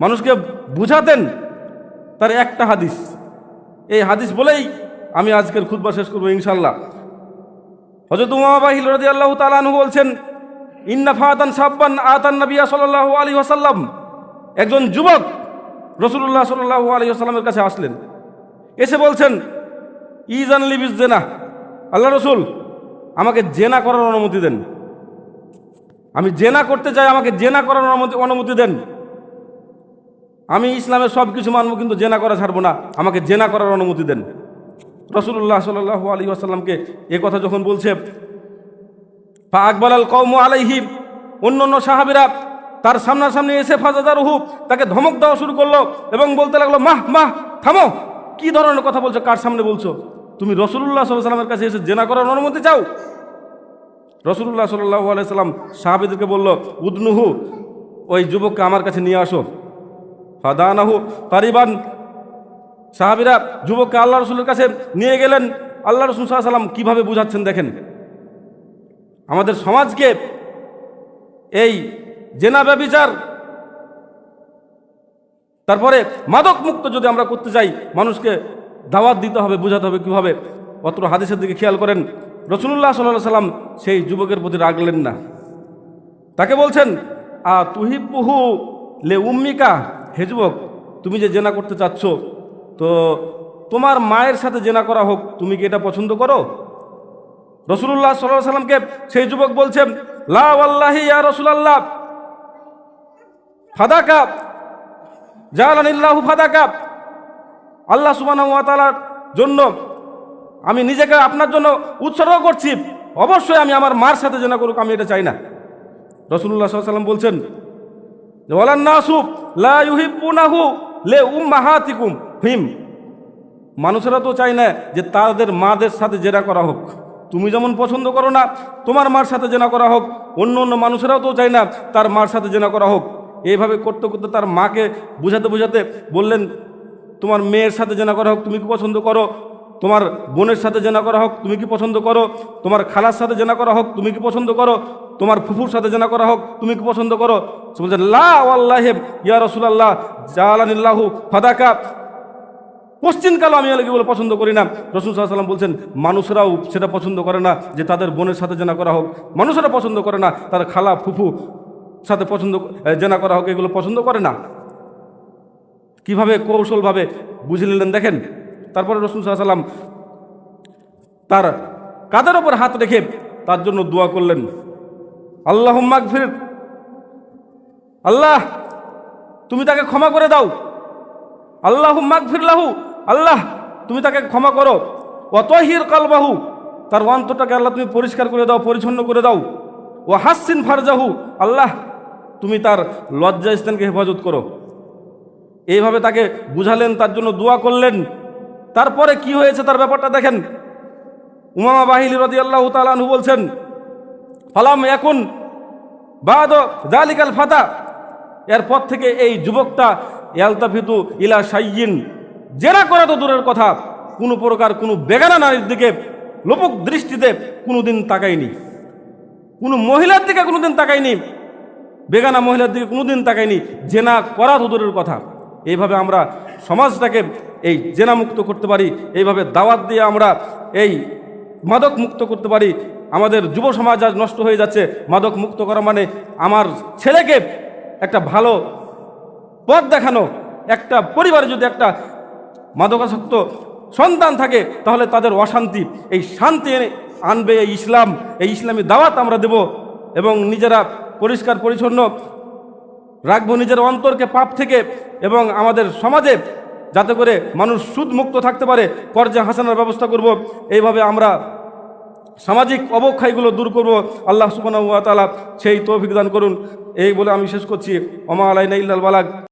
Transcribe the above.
মানুষকে বুঝাতেন তার একটা হাদিস। এই হাদিস বলেই আমি আজকের খুতবা শেষ করব ইনশাল্লাহ হজরত উমাবাহিল রদি আল্লাহ তালানহু বলছেন, ইন্না ফাতান সাব্বান আতান নবিয়া সাল্লাহ আলী ওয়াসাল্লাম। একজন যুবক রসুল্লাহ সাল্লাহ আলী আসাল্লামের কাছে আসলেন। এসে বলছেন, ইজান লিবিস জেনা আল্লাহ রসুল, আমাকে জেনা করার অনুমতি দেন। আমি জেনা করতে চাই, আমাকে জেনা করার অনুমতি অনুমতি দেন। আমি ইসলামের সব কিছু মানবো, কিন্তু জেনা করা ছাড়বো না। আমাকে জেনা করার অনুমতি দেন। রসুল্লাহ সাল আলী আসাল্লামকে এ কথা যখন বলছে, ফা আকবর আল কৌম আলাইহিম অন্য অন্য সাহাবিরা তার সামনাসামনি এসে ফাজাদার রুহু তাকে ধমক দেওয়া শুরু করল এবং বলতে লাগল, মাহ মাহ, থামো। কি ধরনের কথা বলছো? কার সামনে বলছো? তুমি রসুল্লাহ সাল্লামের কাছে এসে জেনা করার অনুমতি চাও? রসুল্লাহ সাল্লাহ আলাইসাল্লাম সাহাবিদেরকে বলল, উদনুহু, ওই যুবককে আমার কাছে নিয়ে আসো। ফাদানাহু তারিবান। সাহাবিরা যুবককে আল্লাহ রসুলের কাছে নিয়ে গেলেন। আল্লাহ রসুল সাল্লাম কীভাবে বুঝাচ্ছেন দেখেন? আমাদের সমাজকে এই জেনা ব্যবিচার, তারপরে মাদক মুক্ত যদি আমরা করতে চাই, মানুষকে দাওয়াত দিতে হবে, বুঝাতে হবে কীভাবে? অত হাদিসের দিকে খেয়াল করেন রসুল্লাহ সাল্লাহ সাল্লাম সেই যুবকের প্রতি রাগলেন না। তাকে বলছেন, আ তুহিপুহু লে উম্মিকা? হে যুবক, তুমি যে জেনা করতে চাচ্ছ, তো তোমার মায়ের সাথে জেনা করা হোক, তুমি কি এটা পছন্দ করো? রসুল্লাহ সাল্লাহ সাল্লামকে সেই যুবক বলছেন লা আল্লাহি ইয়া রসুলাল্লাহ, ফাদাকা, জালানিল্লাহু ফাদাকা। আল্লাহ তাআলার জন্য আমি নিজেকে আপনার জন্য উৎসর্গ করছি। অবশ্যই আমি আমার মার সাথে জেনা করুক, আমি এটা চাই না। রসুল্লাহ সাল্লাম বলছেন লা লে মানুষেরা তো চায় না যে তাদের মাদের সাথে জেরা করা হোক। তুমি যেমন পছন্দ করো না, তোমার মার সাথে জেনা করা হোক। অন্য অন্য মানুষেরাও তো চায় না তার মার সাথে জেনা করা হোক। এইভাবে করতে করতে তার মাকে বুঝাতে বুঝাতে বললেন, তোমার মেয়ের সাথে জেনা করা হোক, তুমি কি পছন্দ করো? তোমার বোনের সাথে জেনা করা হোক, তুমি কি পছন্দ করো? তোমার খালার সাথে জেনা করা হোক, তুমি কি পছন্দ করো? তোমার ফুফুর সাথে জেনা করা হোক, তুমি কি পছন্দ করো? সে বলছে, লা আল্লাহেব ইয়া রসুলাল্লাহ, জালানিল্লাহু ফাদাকা। পশ্চিমকালও আমি এগুলো পছন্দ করি না। রসুল সাল্লাম বলছেন, মানুষরাও সেটা পছন্দ করে না যে তাদের বোনের সাথে জেনা করা হোক। মানুষেরা পছন্দ করে না, তার খালা, ফুফু সাথে পছন্দ জেনা করা হোক, এগুলো পছন্দ করে না। কীভাবে কৌশলভাবে বুঝে নিলেন দেখেন? তারপরে রসুল সাল্লাম তার কাদের ওপর হাত রেখে তার জন্য দোয়া করলেন আল্লাহ ফির আল্লাহ, তুমি তাকে ক্ষমা করে দাও। আল্লাহ মাগফিরলাহু আল্লাহ, তুমি তাকে ক্ষমা করো। অতহির কালবাহু। তার অন্তরটাকে আল্লাহ তুমি পরিষ্কার করে দাও, পরিচ্ছন্ন করে দাও। ও হাসিন ফারজাহু। আল্লাহ, তুমি তার লজ্জা স্থানকে হেফাজত করো। এইভাবে তাকে বুঝালেন, তার জন্য দোয়া করলেন। তারপরে কি হয়েছে তার ব্যাপারটা দেখেন। উমামা বাহিলি রদি আল্লাহ তালানহু বলছেন, ফালাম এখন বাদ জালিকাল ফাতা। এরপর থেকে এই যুবকটা ইয়ালতাফিতু ইলা সাইয়িন জেরা করা তো দূরের কথা, কোনো প্রকার কোনো বেগানা নারীর দিকে লোপক দৃষ্টিতে কোনো দিন তাকায়নি। কোনো মহিলার দিকে কোনো দিন তাকায়নি, বেগানা মহিলার দিকে কোনোদিন তাকায়নি, জেনা করা তো দূরের কথা। এইভাবে আমরা সমাজটাকে এই জেনা মুক্ত করতে পারি, এইভাবে দাওয়াত দিয়ে আমরা এই মাদক মুক্ত করতে পারি। আমাদের যুব সমাজ আজ নষ্ট হয়ে যাচ্ছে, মাদক মুক্ত করা মানে আমার ছেলেকে একটা ভালো পথ দেখানো, একটা পরিবারে যদি একটা মাদকাসক্ত সন্তান থাকে, তাহলে তাদের অশান্তি, এই শান্তি আনবে এই ইসলাম। এই ইসলামী দাওয়াত আমরা দেব এবং নিজেরা পরিষ্কার পরিচ্ছন্ন রাখব নিজের অন্তরকে পাপ থেকে এবং আমাদের সমাজে যাতে করে মানুষ সুদ মুক্ত থাকতে পারে। কর্জা হাসানোর ব্যবস্থা করব। এইভাবে আমরা সামাজিক অবক্ষয়গুলো দূর করব। আল্লাহ সুবান সেই তৌফিক দান করুন। এই বলে আমি শেষ করছি। অমা আলাইনা ইল্লাল বালাগ।